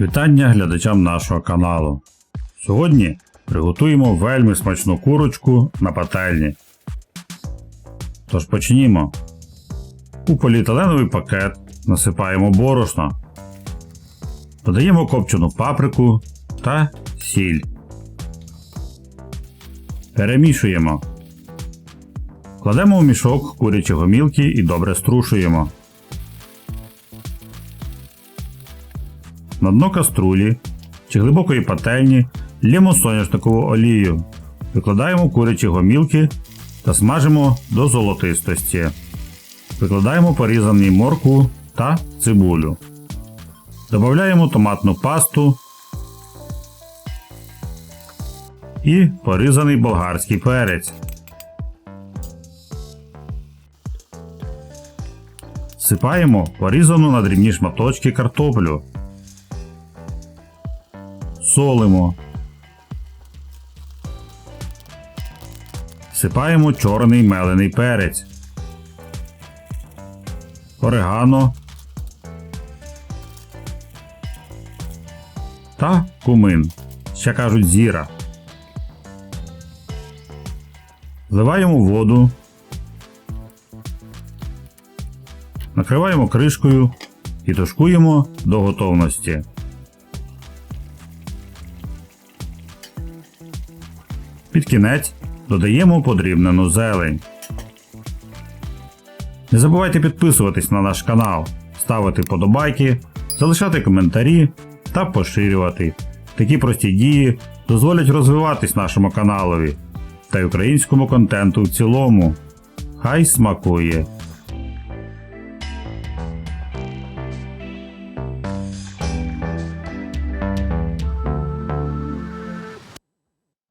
Вітання глядачам нашого каналу. Сьогодні приготуємо вельми смачну курочку на пательні. Тож почнімо. У поліетиленовий пакет насипаємо борошно. Додаємо копчену паприку та сіль. Перемішуємо. Кладемо у мішок курячі гомілки і добре струшуємо. На дно каструлі чи глибокої пательні лємо соняшникову олію. Викладаємо курячі гомілки та смажимо до золотистості. Викладаємо порізаний моркву та цибулю. Додаємо томатну пасту і порізаний болгарський перець. Сипаємо порізану на дрібні шматочки картоплю. Солимо. Сипаємо чорний мелений перець. Орегано. Та кумин. Ще кажуть зіра. Вливаємо воду. Накриваємо кришкою і тушкуємо до готовності. Під кінець додаємо подрібнену зелень. Не забувайте підписуватись на наш канал, ставити подобайки, залишати коментарі та поширювати. Такі прості дії дозволять розвиватись нашому каналові та й українському контенту в цілому. Хай смакує!